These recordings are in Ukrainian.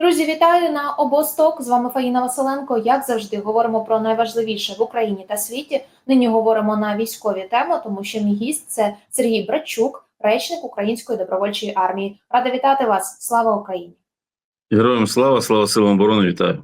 Друзі, вітаю на обосток. З вами Фаїна Василенко. Як завжди, говоримо про найважливіше в Україні та світі. Нині говоримо на військові теми, тому що мій гість це Сергій Братчук, речник Української добровольчої армії. Рада вітати вас. Слава Україні! Героям слава, слава силам оборони, вітаю.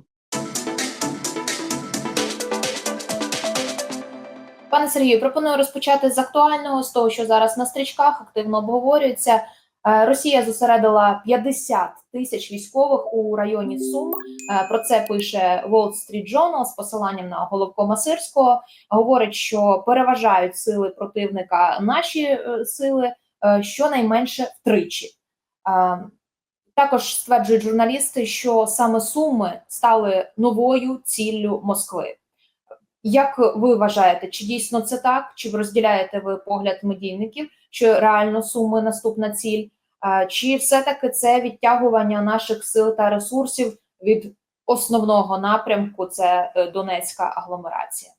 Пане Сергію, пропоную розпочати з актуального, з того, що зараз на стрічках активно обговорюється. Е, Росія зосередила 50 тисяч військових у районі Сум. Е, Про це пише Wall Street Journal з посиланням на головкома Сирського. Говорить, що переважають сили противника наші е, сили е, щонайменше втричі. Також стверджують журналісти, що саме Суми стали новою ціллю Москви. Як ви вважаєте, чи дійсно це так? Чи розділяєте ви погляд медійників, що реально суми наступна ціль? Чи все-таки це відтягування наших сил та ресурсів від основного напрямку? Це е, Донецька агломерація?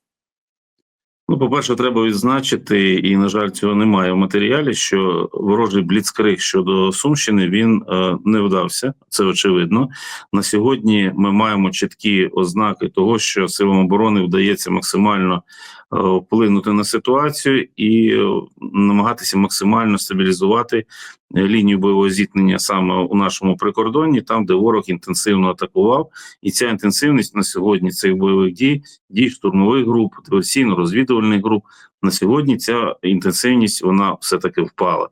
Ну, по-перше, треба відзначити, і на жаль, цього немає в матеріалі. Що ворожий бліцкриг щодо Сумщини він е, не вдався. Це очевидно. На сьогодні ми маємо чіткі ознаки того, що силам оборони вдається максимально е, вплинути на ситуацію і е, намагатися максимально стабілізувати лінію бойового зіткнення саме у нашому прикордонні, там де ворог інтенсивно атакував, і ця інтенсивність на сьогодні цих бойових дій, дій штурмових груп, диверсійно-розвідувальних груп. На сьогодні ця інтенсивність вона все таки впала.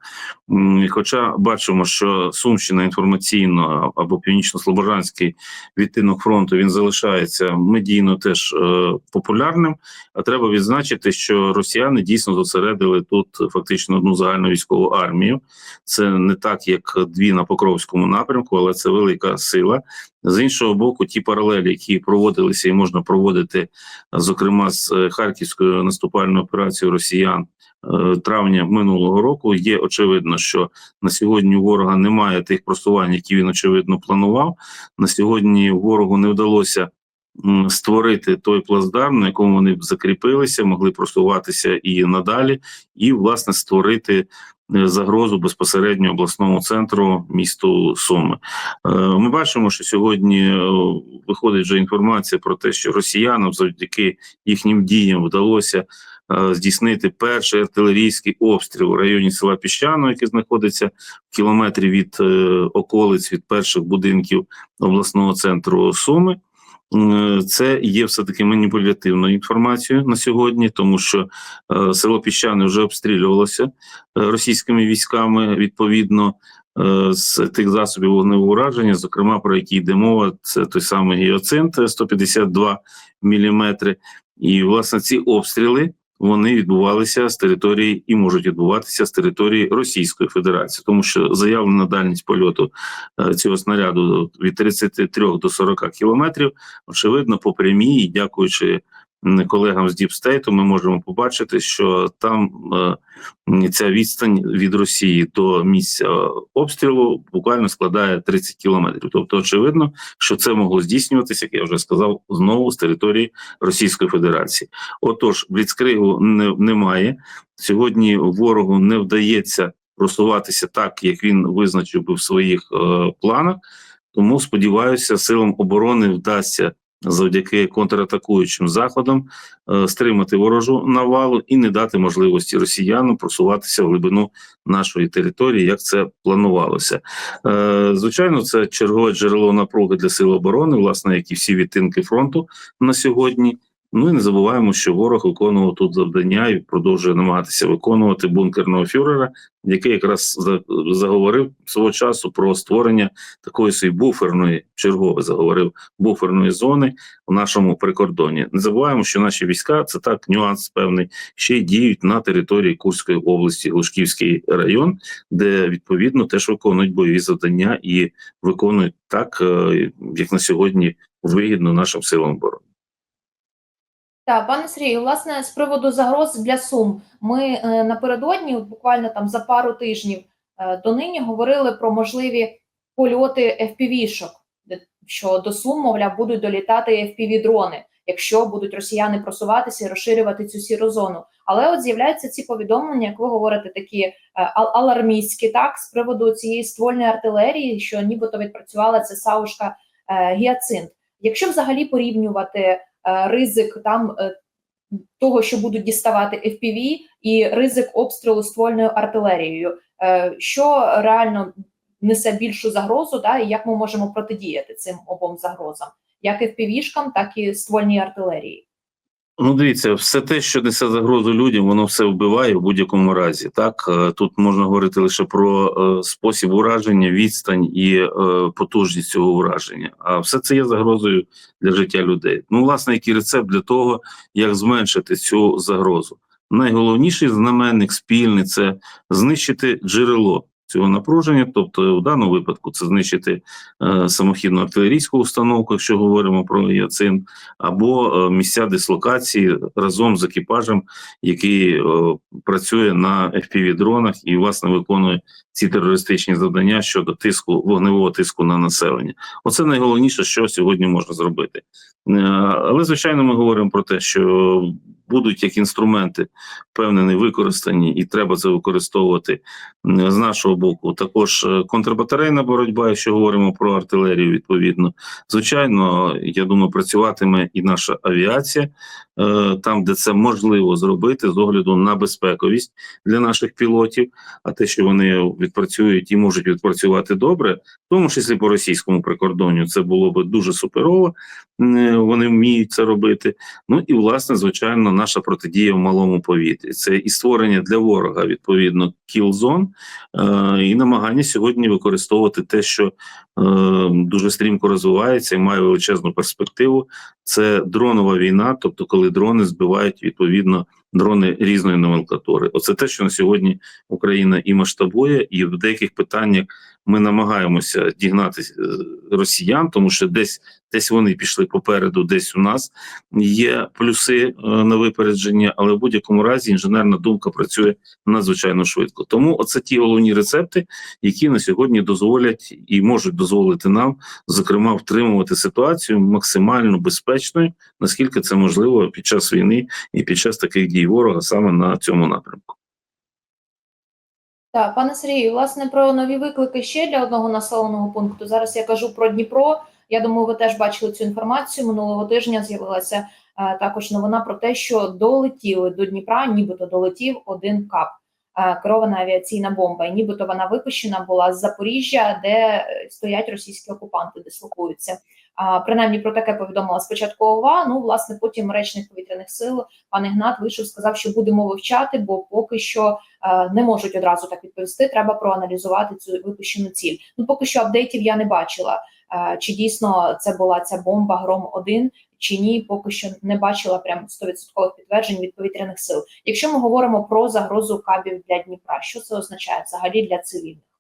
Хоча бачимо, що Сумщина інформаційно або північно-слобожанський відтинок фронту він залишається медійно теж е, популярним. А треба відзначити, що росіяни дійсно зосередили тут фактично одну загальну військову армію. Це не так, як дві на Покровському напрямку, але це велика сила. З іншого боку, ті паралелі, які проводилися і можна проводити, зокрема з е, харківською наступальною операцією росіян травня минулого року, є очевидно, що на сьогодні ворога немає тих просувань, які він очевидно планував. На сьогодні ворогу не вдалося створити той плацдарм, на якому вони б закріпилися, могли просуватися і надалі, і власне створити е, загрозу безпосередньо обласному центру місту Суми. Е, Ми бачимо, що сьогодні е, виходить вже інформація про те, що росіянам завдяки їхнім діям вдалося е, здійснити перший артилерійський обстріл у районі села Піщано, який знаходиться в кілометрі від е, околиць від перших будинків обласного центру Суми. Е, Це є все таки маніпулятивною інформацією на сьогодні, тому що е, село Піщане вже обстрілювалося е, російськими військами відповідно е, з тих засобів вогневого ураження, зокрема про які йде мова, це той самий гіоцинт е, 152 міліметри. І власне ці обстріли вони відбувалися з території і можуть відбуватися з території Російської Федерації, тому що заявлена дальність польоту е, цього снаряду від 33 до 40 кілометрів. Очевидно, по прямій, дякуючи колегам з Діпстейту, ми можемо побачити, що там е, ця відстань від Росії до місця обстрілу буквально складає 30 кілометрів. Тобто, очевидно, що це могло здійснюватися, як я вже сказав, знову з території Російської Федерації. Отож, бліцкригу не, немає сьогодні. Ворогу не вдається просуватися так, як він визначив би в своїх е, планах. Тому сподіваюся, силам оборони вдасться завдяки контратакуючим заходам е, стримати ворожу навалу і не дати можливості росіянам просуватися в глибину нашої території, як це планувалося. Е, звичайно, це чергове джерело напруги для сил оборони, власне, як і всі відтинки фронту на сьогодні. Ну і не забуваємо, що ворог виконував тут завдання і продовжує намагатися виконувати бункерного фюрера, який якраз заговорив свого часу про створення такої собі буферної, чергове заговорив буферної зони в нашому прикордоні. Не забуваємо, що наші війська це так нюанс певний, ще й діють на території Курської області, Глушківський район, де відповідно теж виконують бойові завдання і виконують так, е, як на сьогодні вигідно нашим силам оборони. Так, пане Сергію, власне, з приводу загроз для Сум, ми е, напередодні, буквально там за пару тижнів е, до нині говорили про можливі польоти FPV-шок, що до Сум, мовляв, будуть долітати FPV-дрони, якщо будуть росіяни просуватися і розширювати цю сіру зону. Але от з'являються ці повідомлення, як ви говорите, такі е, ал- алармістські, так, з приводу цієї ствольної артилерії, що нібито відпрацювала ця саушка гіацинт. Якщо взагалі порівнювати ризик там е, того, що будуть діставати FPV, і ризик обстрілу ствольною артилерією, е, що реально несе більшу загрозу, да, і як ми можемо протидіяти цим обом загрозам, як FPV-шкам, так і ствольній артилерії. Ну, дивіться, все те, що несе загрозу людям, воно все вбиває в будь-якому разі. Так Е, тут можна говорити лише про е, спосіб ураження, відстань і е, потужність цього ураження. А все це є загрозою для життя людей. Ну, власне, який рецепт для того, як зменшити цю загрозу. Найголовніший знаменник спільний це знищити джерело цього напруження, тобто в даному випадку це знищити е, самохідну артилерійську установку, якщо говоримо про яцин, або е, місця дислокації разом з екіпажем, який е, працює на fpv дронах і власне виконує ці терористичні завдання щодо тиску вогневого тиску на населення. Оце найголовніше, що сьогодні можна зробити. Е, Але звичайно, ми говоримо про те, що будуть як інструменти впевнені використані, і треба це використовувати з нашого боку. Також е, контрбатарейна боротьба, якщо говоримо про артилерію, відповідно. Звичайно, я думаю, працюватиме і наша авіація там, де це можливо зробити з огляду на безпековість для наших пілотів. А те, що вони відпрацюють і можуть відпрацювати добре, в тому числі по російському прикордонню, це було би дуже суперово. Вони вміють це робити. Ну і власне, звичайно, наша протидія в малому повітрі. Це і створення для ворога відповідно кілзон е, і намагання сьогодні використовувати те, що е, дуже стрімко розвивається і має величезну перспективу. Це дронова війна, тобто коли дрони збивають відповідно дрони різної номенклатури. Оце те, що на сьогодні Україна і масштабує, і в деяких питаннях ми намагаємося дігнати е, росіян, тому що десь десь вони пішли попереду, десь у нас є плюси е, на випередження, але в будь-якому разі інженерна думка працює надзвичайно швидко. Тому оце ті головні рецепти, які на сьогодні дозволять і можуть дозволити нам, зокрема, втримувати ситуацію максимально безпечною, наскільки це можливо під час війни і під час таких дій ворога саме на цьому напрямку. Так, пане Сергію, власне, про нові виклики ще для одного населеного пункту. Зараз я кажу про Дніпро. Я думаю, ви теж бачили цю інформацію. Минулого тижня з'явилася е, також новина про те, що долетіли до Дніпра, нібито долетів один кап, е, керована авіаційна бомба. І нібито вона випущена була з Запоріжжя, де е, стоять російські окупанти, дислокуються. А, принаймні про таке повідомила спочатку ОВА. Ну, власне, потім речник повітряних сил пан Ігнат вийшов, сказав, що будемо вивчати, бо поки що е, не можуть одразу так відповісти. Треба проаналізувати цю випущену ціль. Ну поки що апдейтів я не бачила. Е, чи дійсно це була ця бомба гром 1 чи ні, поки що не бачила прям 100% підтверджень від повітряних сил. Якщо ми говоримо про загрозу кабів для Дніпра, що це означає взагалі для цивільних?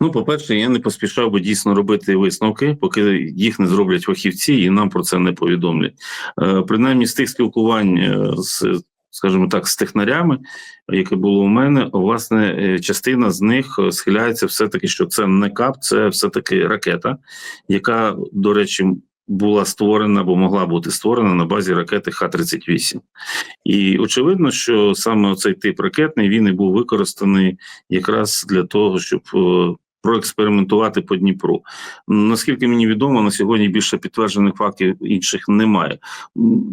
Ну, по-перше, я не поспішав би дійсно робити висновки, поки їх не зроблять фахівці і нам про це не повідомлять. Е, принаймні, з тих спілкувань е, з, скажімо так, з технарями, яке було у мене, власне, е, частина з них е, схиляється все-таки, що це не кап, це все-таки ракета, яка, до речі, була створена або могла бути створена на базі ракети Х-38. І очевидно, що саме цей тип ракетний він і був використаний якраз для того, щоб е, проекспериментувати по Дніпру. Наскільки мені відомо, на сьогодні більше підтверджених фактів інших немає.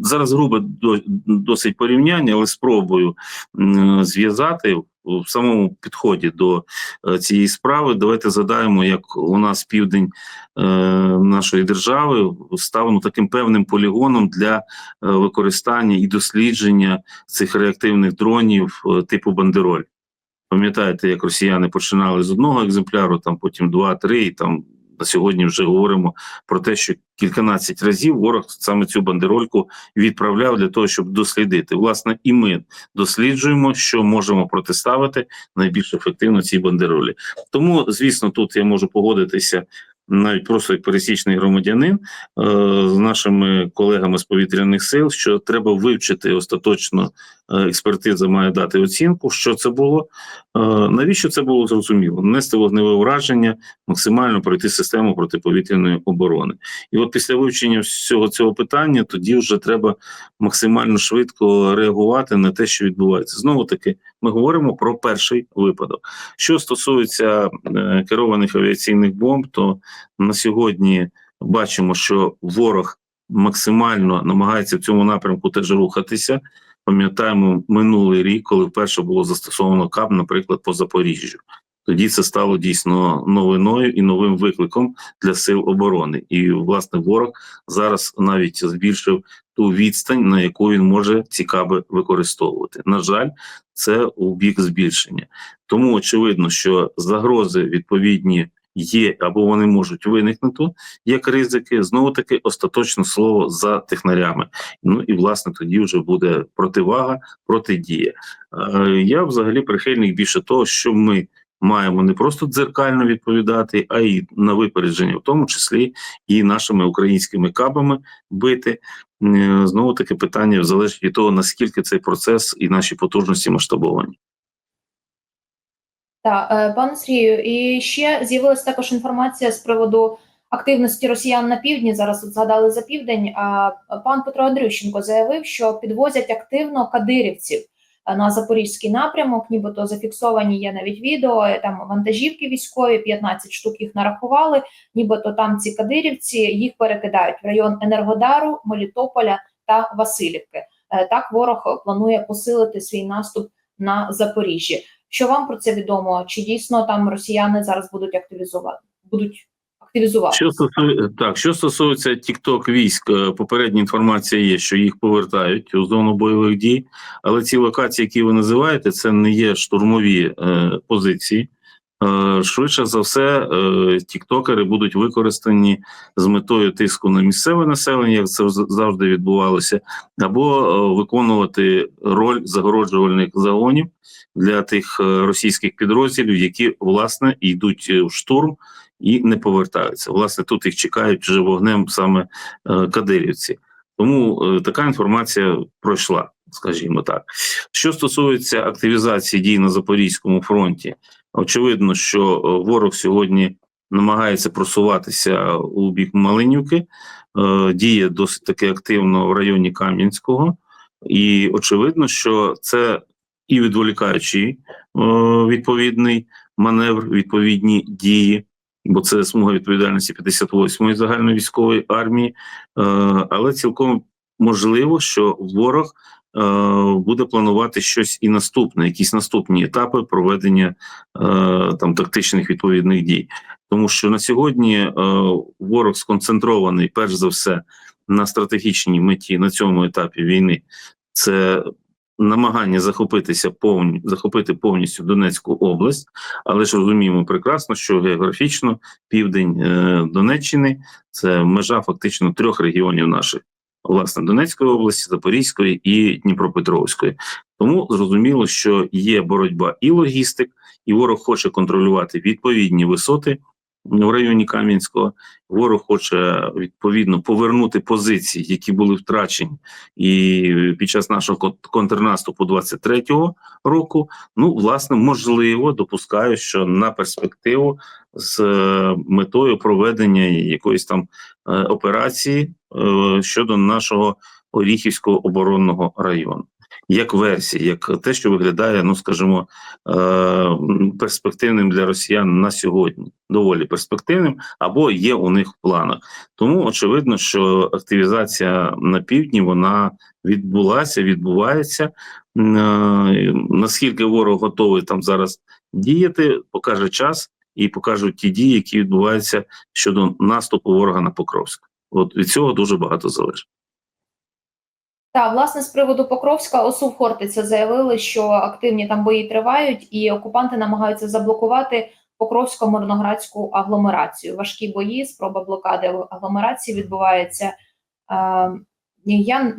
Зараз грубе досить порівняння, але спробую зв'язати в самому підході до е, цієї справи. Давайте задаємо, як у нас південь е, нашої держави став ну, таким певним полігоном для е, використання і дослідження цих реактивних дронів типу бандероль. Пам'ятаєте, як росіяни починали з одного екземпляру, там потім два-три, там на сьогодні вже говоримо про те, що кільканадцять разів ворог саме цю бандерольку відправляв для того, щоб дослідити. Власне, і ми досліджуємо, що можемо протиставити найбільш ефективно цій бандеролі. Тому, звісно, тут я можу погодитися. Навіть просто як пересічний громадянин е, з нашими колегами з повітряних сил, що треба вивчити остаточно експертиза має дати оцінку, що це було, е, навіщо це було зрозуміло? Нести вогневе ураження, максимально пройти систему протиповітряної оборони. І от після вивчення всього цього питання тоді вже треба максимально швидко реагувати на те, що відбувається. Знову таки, ми говоримо про перший випадок. Що стосується е, керованих авіаційних бомб, то на сьогодні бачимо, що ворог максимально намагається в цьому напрямку теж рухатися. Пам'ятаємо минулий рік, коли вперше було застосовано КАП, наприклад, по Запоріжжю. Тоді це стало дійсно новиною і новим викликом для сил оборони. І власне ворог зараз навіть збільшив ту відстань, на яку він може ці каби використовувати. На жаль, це у бік збільшення. Тому очевидно, що загрози відповідні є або вони можуть виникнути як ризики. Знову таки остаточне слово за технарями. Ну і власне тоді вже буде противага, протидія. Я взагалі прихильник більше того, що ми маємо не просто дзеркально відповідати, а й на випередження, в тому числі і нашими українськими кабами бити. Е, Знову таки питання залежить від того, наскільки цей процес і наші потужності масштабовані. Так, е, пане Сергію, і ще з'явилася також інформація з приводу активності росіян на півдні. Зараз от згадали за південь. А пан Петро Андрющенко заявив, що підвозять активно кадирівців е, на запорізький напрямок. Нібито зафіксовані є навіть відео. е, Там вантажівки військові, 15 штук їх нарахували. Нібито там ці кадирівці їх перекидають в район Енергодару, Мелітополя та Васильівки. Так ворог планує посилити свій наступ на Запоріжжі. Що вам про це відомо? Чи дійсно там росіяни зараз будуть активізувати? Будуть активізувати? Що стосується так, що стосується TikTok військ, е, попередня інформація є, що їх повертають у зону бойових дій, але ці локації, які ви називаєте, це не є штурмові е, позиції. Е, швидше за все, е, тіктокери будуть використані з метою тиску на місцеве населення, як це завжди відбувалося, або е, виконувати роль загороджувальних загонів для тих російських підрозділів, які власне йдуть в штурм і не повертаються. Власне, тут їх чекають вже вогнем саме кадирівці. Тому така інформація пройшла, скажімо так. Що стосується активізації дій на Запорізькому фронті, очевидно, що е, ворог сьогодні намагається просуватися у бік Малинівки, е, діє досить таки активно в районі Кам'янського, і очевидно, що це і відволікаючий е, відповідний маневр, відповідні дії бо це смуга відповідальності 58-ї загальновійськової армії, е, але цілком можливо, що ворог буде планувати щось і наступне, якісь наступні етапи проведення е, там тактичних відповідних дій, тому що на сьогодні е, ворог сконцентрований перш за все на стратегічній меті на цьому етапі війни. Це намагання захопитися повні захопити повністю Донецьку область, але ж розуміємо прекрасно, що географічно південь е, Донеччини це межа фактично трьох регіонів наших. Власне, Донецької області, Запорізької і Дніпропетровської. Тому зрозуміло, що є боротьба і логістик, і ворог хоче контролювати відповідні висоти в районі Кам'янського. Ворог хоче відповідно повернути позиції, які були втрачені і під час нашого контрнаступу 23-го року. Ну, власне, можливо, допускаю, що на перспективу з е, метою проведення якоїсь там е, операції щодо нашого Оріхівського оборонного району. Як версія, як те, що виглядає, ну скажімо, е, перспективним для росіян на сьогодні, доволі перспективним, або є у них в планах. Тому очевидно, що активізація на півдні вона відбулася, відбувається. Е, Наскільки ворог готовий там зараз діяти, покаже час і покажуть ті дії, які відбуваються щодо наступу ворога на Покровськ. От від цього дуже багато залежить. Так, власне, з приводу Покровська ОСУ в Хортиця заявили, що активні там бої тривають, і окупанти намагаються заблокувати Покровсько-Мирноградську агломерацію. Важкі бої, спроба блокади агломерації відбувається. Е, я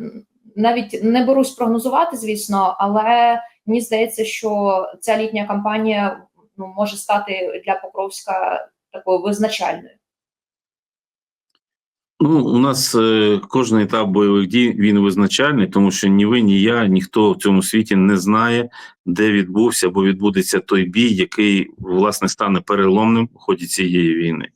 навіть не берусь прогнозувати, звісно, але мені здається, що ця літня кампанія ну, може стати для Покровська такою визначальною. Ну, у нас е, кожен етап бойових дій він визначальний, тому що ні ви, ні я, ніхто в цьому світі не знає, де відбувся або відбудеться той бій, який власне стане переломним у ході цієї війни.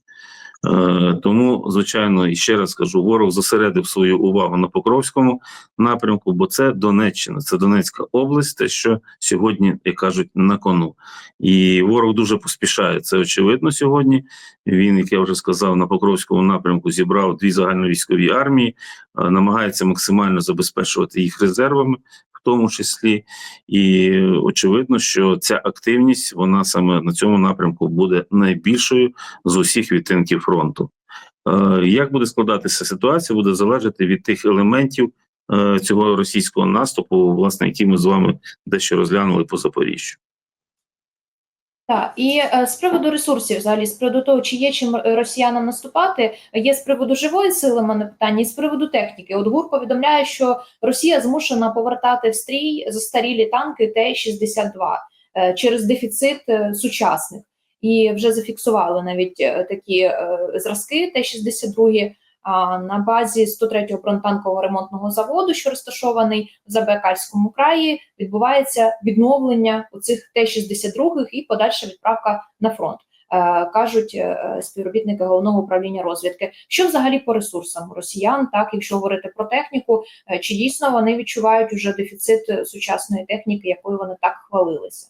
Е, Тому, звичайно, і ще раз кажу, ворог зосередив свою увагу на Покровському напрямку, бо це Донеччина, це Донецька область, те, що сьогодні, як кажуть, на кону. І ворог дуже поспішає. Це очевидно сьогодні. Він, як я вже сказав, на Покровському напрямку зібрав дві загальновійськові армії, е, намагається максимально забезпечувати їх резервами. Тому числі, і очевидно, що ця активність вона саме на цьому напрямку буде найбільшою з усіх відтинків фронту. Е, Як буде складатися ситуація, буде залежати від тих елементів е, цього російського наступу, власне, які ми з вами дещо розглянули по Запоріжжю. Так, і е, з приводу ресурсів, взагалі, з приводу того, чи є чим росіянам наступати, є з приводу живої сили мене питання, і з приводу техніки. От ГУР повідомляє, що Росія змушена повертати в стрій застарілі танки Т-62 е, через дефіцит е, сучасних. І вже зафіксували навіть е, такі е, зразки Т-62 а, на базі 103-го бронетанкового ремонтного заводу, що розташований в Забайкальському краї, відбувається відновлення у цих Т-62 і подальша відправка на фронт. Е, кажуть е, співробітники головного управління розвідки. Що взагалі по ресурсам росіян, так якщо говорити про техніку, е, чи дійсно вони відчувають уже дефіцит сучасної техніки, якою вони так хвалилися?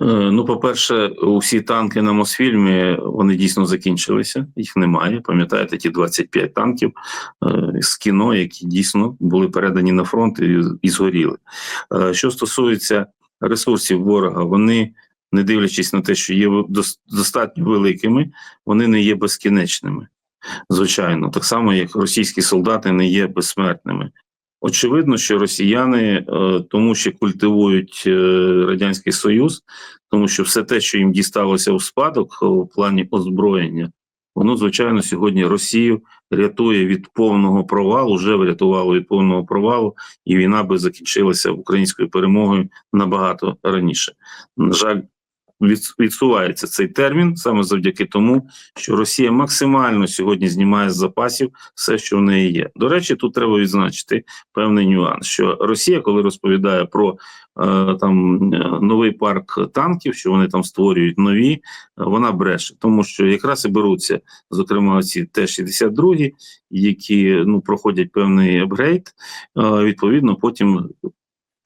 Е, Ну, по-перше, усі танки на Мосфільмі вони дійсно закінчилися, їх немає. Пам'ятаєте, ті 25 танків е, з кіно, які дійсно були передані на фронт і, згоріли. Е, Що стосується ресурсів ворога, вони, не дивлячись на те, що є достатньо великими, вони не є безкінечними. Звичайно, так само, як російські солдати не є безсмертними. Очевидно, що росіяни е, тому що культивують е, радянський союз, тому що все те, що їм дісталося у спадок е, у плані озброєння, воно звичайно сьогодні Росію рятує від повного провалу, вже врятувало від повного провалу, і війна би закінчилася українською перемогою набагато раніше. На жаль, відсувається цей термін саме завдяки тому, що Росія максимально сьогодні знімає з запасів все, що в неї є. До речі, тут треба відзначити певний нюанс, що Росія, коли розповідає про е, там е, новий парк танків, що вони там створюють нові, вона бреше, тому що якраз і беруться, зокрема, ці Т-62, які ну проходять певний апгрейд, е, відповідно, потім.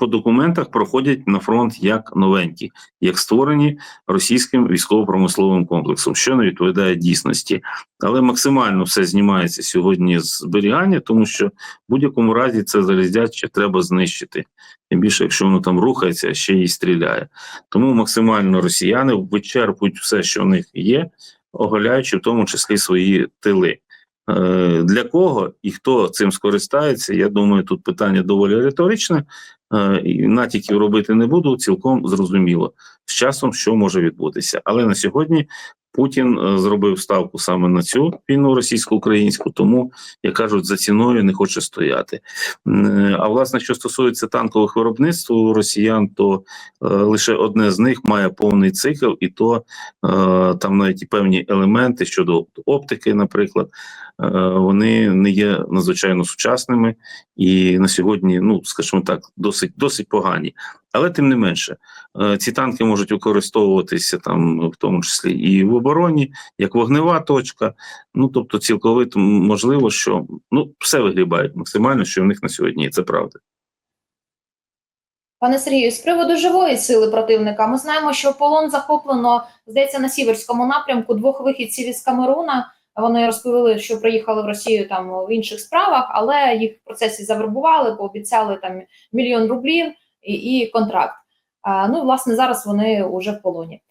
По документах проходять на фронт як новенькі, як створені російським військово-промисловим комплексом, що не відповідає дійсності, але максимально все знімається сьогодні з зберігання, тому що в будь-якому разі це заліздяче треба знищити. Тим більше, якщо воно там рухається, ще й стріляє. Тому максимально росіяни вичерпують все, що в них є, оголяючи в тому числі свої тили. Е, Для кого і хто цим скористається, я думаю, тут питання доволі риторичне. Е, Натяків робити не буду, цілком зрозуміло з часом, що може відбутися. Але на сьогодні Путін е, зробив ставку саме на цю війну російсько-українську, тому як кажуть, за ціною не хоче стояти. А власне, що стосується танкових виробництв у росіян, то е, лише одне з них має повний цикл, і то е, там навіть і певні елементи щодо оптики, наприклад, е, вони не є надзвичайно сучасними і на сьогодні, ну скажімо так, досить досить погані. Але тим не менше, е, ці танки можуть використовуватися там, в тому числі і в обороні, як вогнева точка. Ну тобто, цілковито можливо, що ну все вигрібають максимально, що в них на сьогодні є. Це правда. Пане Сергію, з приводу живої сили противника, ми знаємо, що полон захоплено, здається, на сіверському напрямку двох вихідців із Камеруна. Вони розповіли, що приїхали в Росію там в інших справах, але їх в процесі завербували, пообіцяли там мільйон рублів і, і контракт. А, ну, власне, зараз вони вже в полоні.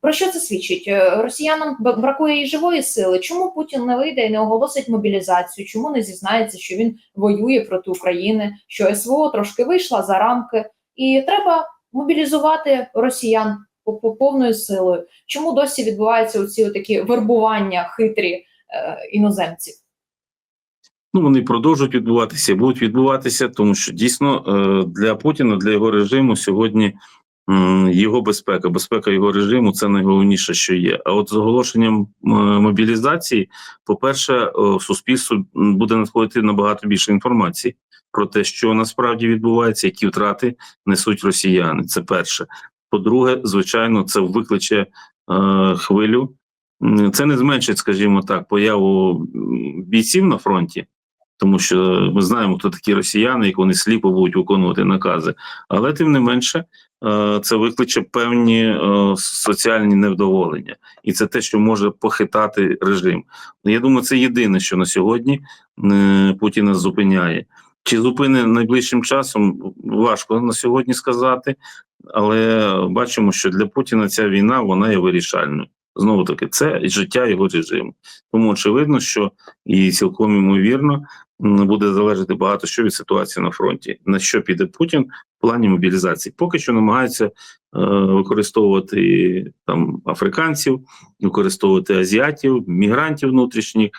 Про що це свідчить? Е, Росіянам бракує і живої сили. Чому Путін не вийде і не оголосить мобілізацію? Чому не зізнається, що він воює проти України? Що СВО трошки вийшла за рамки? І треба мобілізувати росіян по, по повною силою. Чому досі відбуваються оці такі вербування хитрі е, іноземців? Ну, вони продовжують відбуватися, будуть відбуватися, тому що дійсно е, для Путіна, для його режиму сьогодні його безпека, безпека його режиму це найголовніше, що є. А от з оголошенням мобілізації, по-перше, е, суспільству буде надходити набагато більше інформації про те, що насправді відбувається, які втрати несуть росіяни. Це перше. По-друге, звичайно, це викличе е, хвилю це не зменшить, скажімо так, появу бійців на фронті, тому що ми знаємо, хто такі росіяни, як вони сліпо будуть виконувати накази. Але тим не менше, е, це викличе певні е, соціальні невдоволення, і це те, що може похитати режим. Я думаю, це єдине, що на сьогодні е, Путіна зупиняє. Чи зупине найближчим часом важко на сьогодні сказати, але бачимо, що для Путіна ця війна вона є вирішальною. Знову таки, це життя його режиму. Тому очевидно, що і цілком ймовірно буде залежати багато що від ситуації на фронті. На що піде Путін в плані мобілізації? Поки що намагаються е, використовувати там африканців, використовувати азіатів, мігрантів внутрішніх,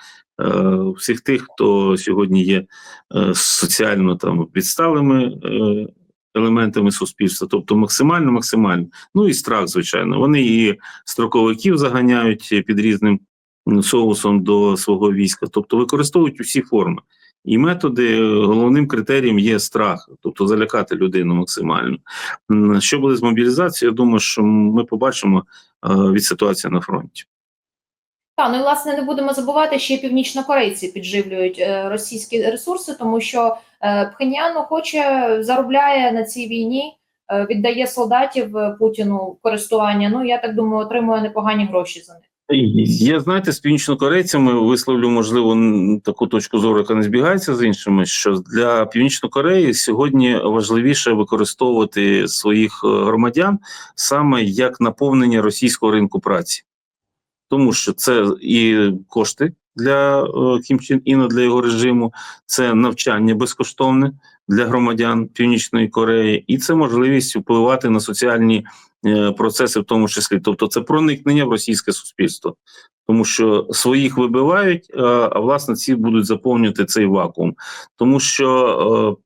е, всіх тих, хто сьогодні є е, соціально там відсталими е, елементами суспільства, тобто максимально, максимально. Ну і страх, звичайно. Вони і строковиків заганяють під різним соусом до свого війська, тобто використовують усі форми. І методи е, головним критерієм є страх, тобто залякати людину максимально. Що буде з мобілізацією? Я думаю, що ми побачимо е, від ситуації на фронті. Та ну і власне не будемо забувати, що і північнокорейці підживлюють е, російські ресурси, тому що е, Пхеньян хоче заробляє на цій війні, е, віддає солдатів е, Путіну користування. Ну я так думаю, отримує непогані гроші за них. Я знаєте, з північнокорейцями висловлю можливо таку точку зору, яка не збігається з іншими. Що для Північної Кореї сьогодні важливіше використовувати своїх е, громадян саме як наповнення російського ринку праці, тому що це і кошти для е, Кім Чен Іна, для його режиму, це навчання безкоштовне для громадян Північної Кореї, і це можливість впливати на соціальні е, процеси, в тому числі. Тобто, це проникнення в російське суспільство, тому що своїх вибивають, а, а власне ці будуть заповнювати цей вакуум, тому що.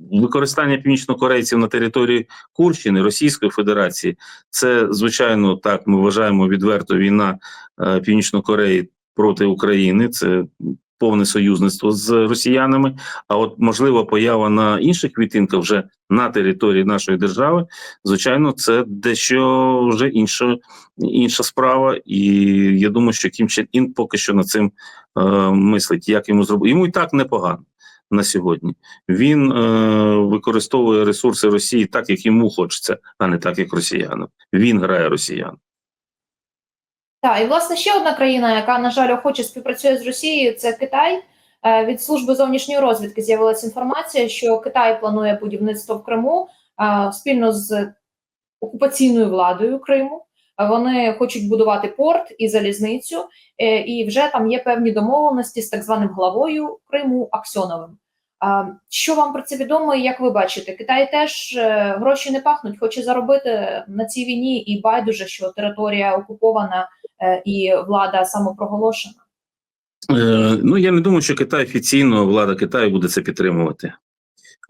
Використання північнокорейців на території Курщини Російської Федерації це звичайно так. Ми вважаємо відверто війна е, Північної Кореї проти України. Це повне союзництво з росіянами. А от можлива поява на інших клітинках вже на території нашої держави, звичайно, це дещо вже інша, інша справа. І я думаю, що Кім Чен Ін поки що над цим е, мислить, як йому зробити. Йому і так непогано. На сьогодні він е, використовує ресурси Росії так, як йому хочеться, а не так, як росіянам. Він грає росіян. Так, і власне ще одна країна, яка на жаль охоче співпрацює з Росією, це Китай. Е, Від служби зовнішньої розвідки з'явилася інформація, що Китай планує будівництво в Криму е, спільно з окупаційною владою Криму. Вони хочуть будувати порт і залізницю, е, і вже там є певні домовленості з так званим главою Криму Аксьоновим. Що вам про це відомо, і як ви бачите, Китай теж е, гроші не пахнуть, хоче заробити на цій війні, і байдуже, що територія окупована е, і влада самопроголошена. Е, ну я не думаю, що Китай офіційно влада Китаю буде це підтримувати.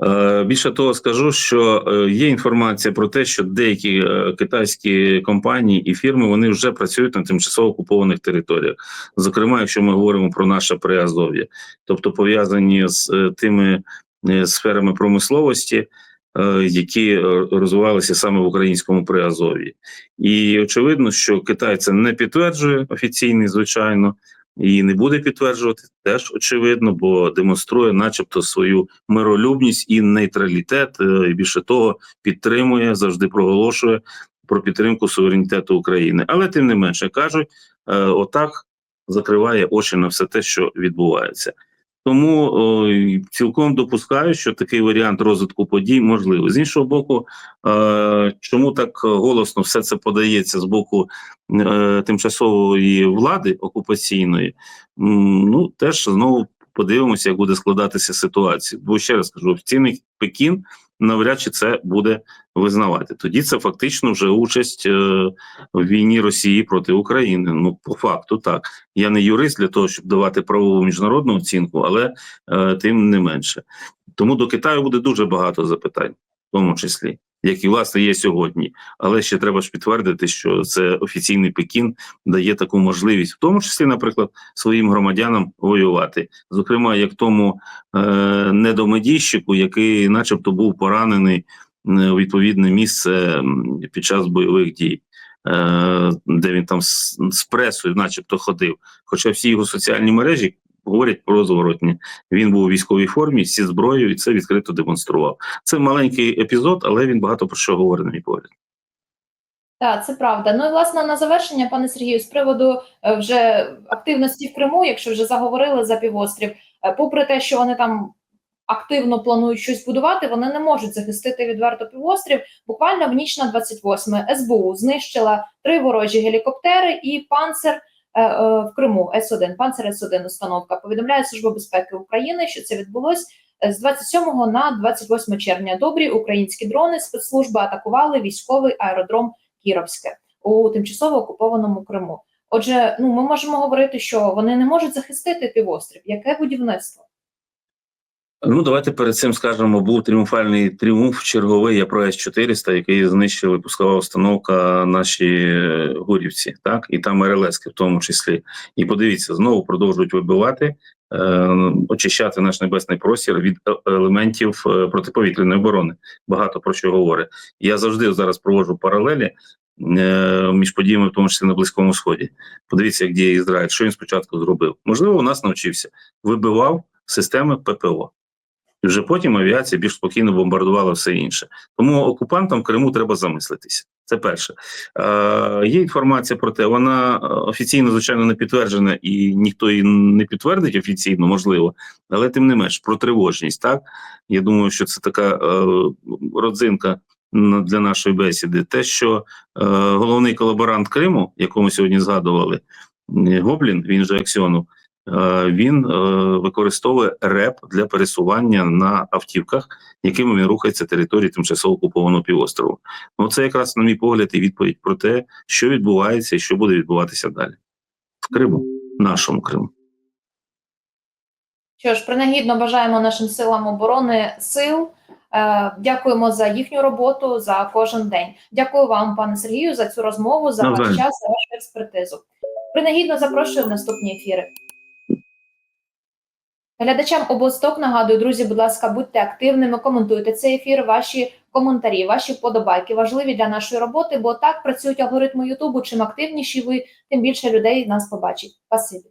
Е, більше того, скажу, що е, є інформація про те, що деякі е, китайські компанії і фірми вони вже працюють на тимчасово окупованих територіях. Зокрема, якщо ми говоримо про наше Приазов'я, тобто пов'язані з тими сферами промисловості, які розвивалися саме в українському Приазов'ї. І очевидно, що Китай це не підтверджує офіційний, звичайно, і не буде підтверджувати теж очевидно, бо демонструє, начебто, свою миролюбність і нейтралітет. е, І більше того, підтримує завжди проголошує про підтримку суверенітету України. Але тим не менше кажуть, е, отак закриває очі на все те, що відбувається. Тому о, цілком допускаю, що такий варіант розвитку подій можливий. З іншого боку, е, чому так голосно все це подається з боку е, тимчасової влади окупаційної? Ну теж знову подивимося, як буде складатися ситуація. Бо ще раз кажу, офіційний Пекін навряд чи це буде визнавати. Тоді це фактично вже участь е, в війні Росії проти України. Ну по факту так. Я не юрист для того, щоб давати правову міжнародну оцінку, але е, тим не менше. Тому до Китаю буде дуже багато запитань, в тому числі, як і власне є сьогодні. Але ще треба ж підтвердити, що це офіційний Пекін дає таку можливість, в тому числі, наприклад, своїм громадянам воювати. Зокрема, як тому е, недомедійщику, який, начебто, був поранений е, у відповідне місце під час бойових дій. е, де він там з, з пресою, начебто, ходив. Хоча всі його соціальні мережі говорять про зворотні. Він був у військовій формі зі зброєю і це відкрито демонстрував. Це маленький епізод, але він багато про що говорить, на мій погляд. Так, це правда. Ну і власне на завершення, пане Сергію, з приводу е, вже активності в Криму, якщо вже заговорили за півострів, е, попри те, що вони там активно планують щось будувати, вони не можуть захистити відверто півострів. Буквально в ніч на 28 СБУ знищила три ворожі гелікоптери і панцер в Криму С-1, панцер С-1 установка. Повідомляє Служба безпеки України, що це відбулось е, з 27 на 28 червня. Добрі українські дрони спецслужби атакували військовий аеродром Кіровське у тимчасово окупованому Криму. Отже, ну ми можемо говорити, що вони не можуть захистити півострів. Яке будівництво? Ну, давайте перед цим скажемо, був тріумфальний тріумф черговий про С-400, який знищили пускова установка наші е, гурівці, так, і там РЛСки в тому числі. І подивіться, знову продовжують вибивати, е, очищати наш небесний простір від е- елементів протиповітряної оборони. Багато про що говорить. Я завжди зараз проводжу паралелі між подіями, в тому числі на Близькому Сході. Подивіться, як діє Ізраїль, що він спочатку зробив. Можливо, у нас навчився, вибивав системи ППО. І вже потім авіація більш спокійно бомбардувала все інше. Тому окупантам в Криму треба замислитися. Це перше. Е, є інформація про те, вона е, офіційно, звичайно, не підтверджена, і ніхто її не підтвердить офіційно, можливо, але тим не менш про тривожність. Так я думаю, що це така е, родзинка для нашої бесіди. Те, що е, головний колаборант Криму, якому сьогодні згадували, Гоблін, він же Аксьонов, Е, він е, використовує РЕП для пересування на автівках, якими він рухається території тимчасово окупованого півострову. Ну це якраз, на мій погляд, і відповідь про те, що відбувається і що буде відбуватися далі в Криму, нашому Криму. Що ж, принагідно бажаємо нашим силам оборони сил. Е, дякуємо за їхню роботу за кожен день. Дякую вам, пане Сергію, за цю розмову, за ваш час, за вашу експертизу. Принагідно запрошую в наступні ефіри. Глядачам обосток нагадую, друзі, будь ласка, будьте активними, коментуйте цей ефір. Ваші коментарі, ваші вподобайки важливі для нашої роботи, бо так працюють алгоритми Ютубу. Чим активніші ви, тим більше людей нас побачить. Спасибі.